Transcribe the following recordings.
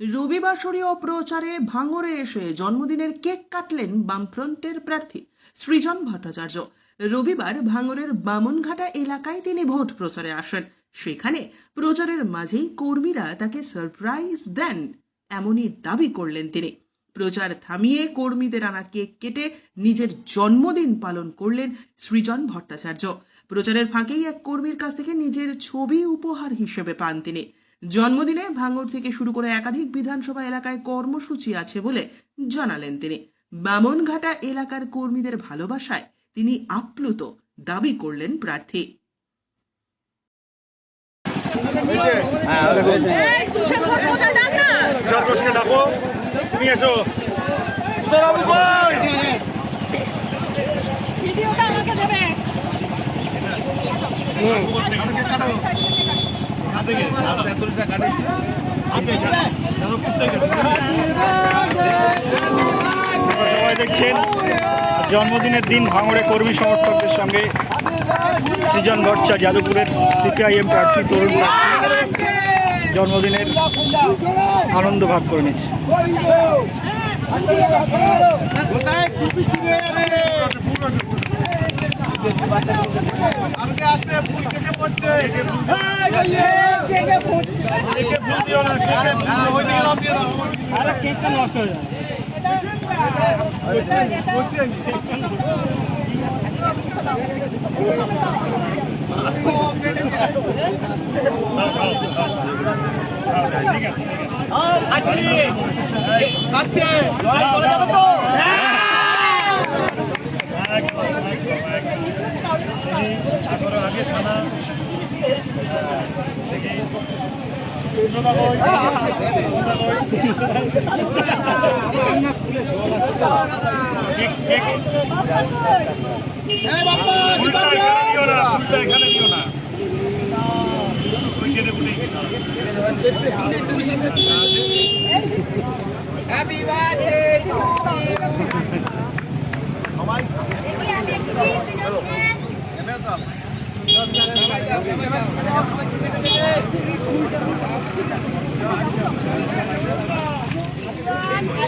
রবিবাসরীয় প্রচারে ভাঙরে এসে জন্মদিনের কেক কাটলেন বামফ্রন্টের প্রার্থী সৃজন ভট্টাচার্য। রবিবার ভাঙরের বামনঘাটা এলাকায় তিনি ভোট প্রচারে আসেন। সেখানে প্রচারের মাঝেই কর্মীরা তাকে সারপ্রাইজ দেন, এমনই দাবি করলেন তিনি। প্রচার থামিয়ে কর্মীদের আনা কেক কেটে নিজের জন্মদিন পালন করলেন সৃজন ভট্টাচার্য। প্রচারের ফাঁকেই এক কর্মীর কাছ থেকে নিজের ছবি উপহার হিসেবে পান তিনি। জন্মদিনে ভাঙড় থেকে শুরু করে একাধিক বিধানসভা এলাকায় কর্মসূচি আছে বলে জানালেন তিনি। বামনঘাটা এলাকার কর্মীদের ভালোবাসায় তিনি আপ্লুত দাবি করলেন প্রার্থী। ডাকো তুমি এসো। ভিডিওটা আমাকে দেবে। সবাই দেখছেন জন্মদিনের দিন ভাঙড়ে কর্মী সমর্থকদের সঙ্গে সৃজন ভট্টা যাদবপুরের সিপিআইএম প্রার্থী তরুণ জন্মদিনের আনন্দ ভাগ করে নিচ্ছে। আগে ছানা ফুলটা এখানে নিও না ফুলটা এখানে নিও না ওই কেটে কুটেই খেতে হবে। আমি একটু দিয়েছি না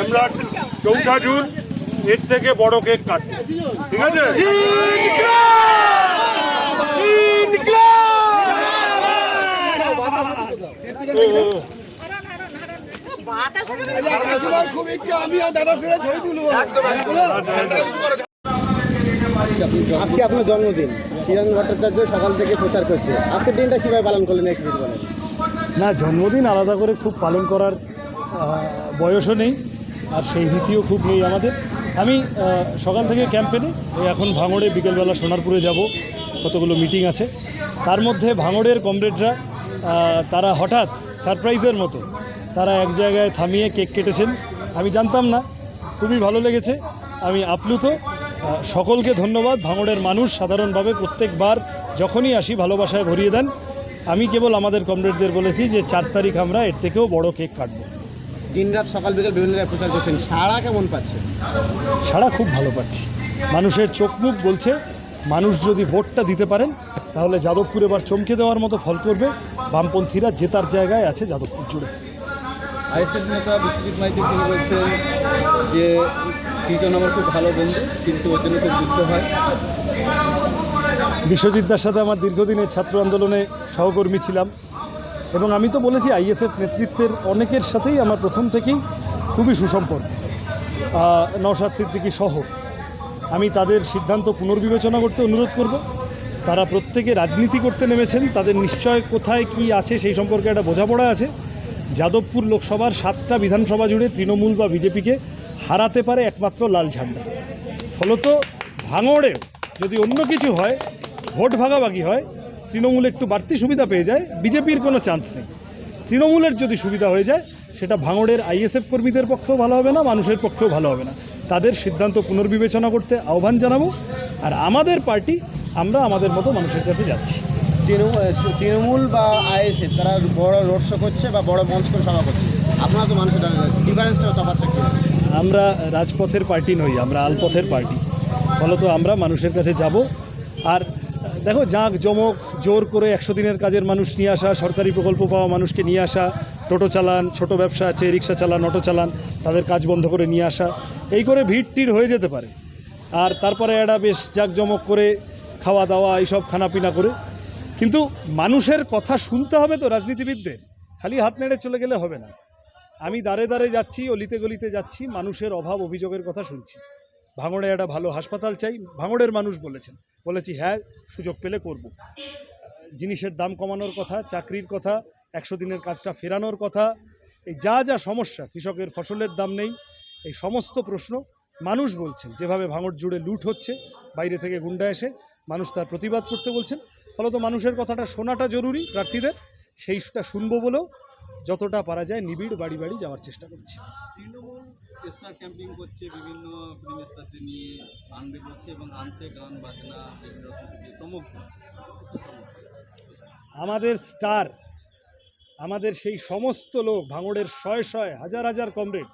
আমরা চৌঠা জুন এর থেকে বড় কেক কাটবো। ঠিক আছে? আজকে আপনার জন্মদিন। কিরণ ভট্টাচার্য সকাল থেকে প্রচার করছে। আজকের দিনটা কীভাবে পালন করলেন একটু বলেন? না জন্মদিন আলাদা করে খুব পালন করার বয়সও নেই। আর সেই রীতিও খুব নেই আমাদের। আমি সকাল থেকে ক্যাম্পেনে এখন ভাঙড়ে বিকেলবেলা সোনারপুরে যাব, কতগুলো মিটিং আছে। তার মধ্যে ভাঙড়ের কমরেডরা তারা হঠাৎ সারপ্রাইজের মতো, তারা এক জায়গায় থামিয়ে কেক কেটেছেন। আমি জানতাম না, খুবই ভালো লেগেছে, আমি আপ্লুত। সকলকে ধন্যবাদ, ভাঙড়ের মানুষ সাধারণভাবে প্রত্যেকবার যখনই আসি ভালোবাসায় ভরিয়ে দেন। আমি কেবল আমাদের কমরেডদের বলেছি যে, চার তারিখ আমরা এর থেকেও বড় কেক কাটবো। দিন রাত সকাল বিকেল বিভিন্ন জায়গায় প্রচার করছেন। সারা কেমন পাচ্ছে? সারা খুব ভালো পাচ্ছি। মানুষের চোখ মুখ বলছে মানুষ যদি ভোটটা দিতে পারেন তাহলে যাদবপুর এবার চমকে দেওয়ার মতো ফল করবে। বামপন্থীরা জেতার জায়গায় আছে যাদবপুর জুড়ে। আইএসএফ নেতা বিশ্বজিৎ মাইতি তিনি বলছেন যে সৃজন আমার খুব ভালো বন্ধু কিন্তু ওর জন্য খুব যুদ্ধ হয়। বিশ্বজিৎদার সাথে আমার দীর্ঘদিনের ছাত্র আন্দোলনে সহকর্মী ছিলাম। এবং আমি তো বলেছি আইএসএফ নেতৃত্বের অনেকের সাথেই আমার প্রথম থেকেই খুবই সুসম্পর্ক। নওশাদ সিদ্দিকী সহ। আমি তাদের সিদ্ধান্ত পুনর্বিবেচনা করতে অনুরোধ করব। তারা প্রত্যেকে রাজনীতি করতে নেমেছেন। তাদের নিশ্চয় কোথায় কি আছে সেই সম্পর্কে একটা বোঝাপড়া আছে। যাদবপুর লোকসভার সাতটা বিধানসভা জুড়ে তৃণমূল বা বিজেপিকে হারাতে পারে একমাত্র লাল ঝান্ডা। ফলত ভাঙড়েও যদি অন্য কিছু হয়, ভোট ভাগাভাগি হয় তৃণমূল একটু বাড়তি সুবিধা পেয়ে যায় বিজেপির কোনো চান্স নেই। তৃণমূলের যদি সুবিধা হয়ে যায় সেটা ভাঙড়ের আইএসএফ কর্মীদের পক্ষেও ভালো হবে না মানুষের পক্ষেও ভালো হবে না। তাদের সিদ্ধান্ত পুনর্বিবেচনা করতে আহ্বান জানাব আর আমাদের পার্টি আমরা আমাদের মতো মানুষের কাছে যাচ্ছি। তৃণমূল বা আইএসএফ তারা বড় রোড শো করছে বা বড় মঞ্চ করে সভা করছে আপনারা তো মানুষের ডিফারেন্সটা তফাৎটা কি? আমরা রাজপথের পার্টি নই আমরা আলপথের পার্টি। ফলত আমরা মানুষের কাছে যাব আর দেখো, জাঁক জমক, জোর করে একশো দিনের কাজের মানুষ নিয়ে আসা, সরকারি প্রকল্প পাওয়া মানুষকে নিয়ে আসা, টোটো চালান, ছোট ব্যবসা আছে, রিক্সা চালান, অটো চালান, তাদের কাজ বন্ধ করে নিয়ে আসা, এই করে ভিড় টিড় হয়ে যেতে পারে। আর তারপরে একটা বেশ জাঁকজমক করে খাওয়া দাওয়া, এইসব খানাপিনা করে। কিন্তু মানুষের কথা শুনতে হবে তো রাজনীতিবিদদের। খালি হাত নেড়ে চলে গেলে হবে না। আমি দাঁড়ে দাঁড়ে যাচ্ছি, অলিতে গলিতে যাচ্ছি, মানুষের অভাব, অভিযোগের কথা শুনছি। ভাঙড়ে একটা ভালো হাসপাতাল চাই। ভাঙড়ের মানুষ বলেছেন। বলেছি হ্যাঁ সুযোগ পেলে করব। জিনিসের দাম কমানোর কথা, চাকরির কথা, একশো দিনের কাজটা ফেরানোর কথা, এই যা যা সমস্যা, কৃষকের ফসলের দাম নেই, এই সমস্ত প্রশ্ন মানুষ বলছেন। যেভাবে ভাঙড় জুড়ে লুট হচ্ছে, বাইরে থেকে গুন্ডা এসে মানুষ তার প্রতিবাদ করতে বলছেন। ফলত মানুষের কথাটা শোনাটা জরুরি, প্রার্থীদের। সেইটা শুনব বলেও যতটা পারা যায় নিবিড় বাড়ি বাড়ি যাওয়ার চেষ্টা করছি তৃণমূল ক্যাম্পিং করছে বিভিন্ন ফিল্ম স্টারকে নিয়ে আনবে করছে এবং আনছে গান বাজনা বিভিন্ন রকম কিছু চমক দিচ্ছে। আমাদের স্টার আমাদের সেই সমস্ত লোক ভাঙড়ের শয়ে শয়ে হাজার হাজার কমরেড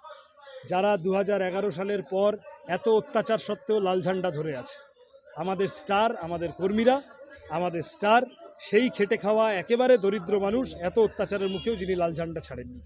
যারা দু হাজার এগারো সালের পর এত অত্যাচার সত্ত্বেও লাল ঝান্ডা ধরে আছে আমাদের স্টার আমাদের কর্মীরা আমাদের স্টার সেই খেটে খাওয়া একেবারে দরিদ্র মানুষ এত অত্যাচারের মুখেও যিনি লাল ঝান্ডা ছাড়েননি।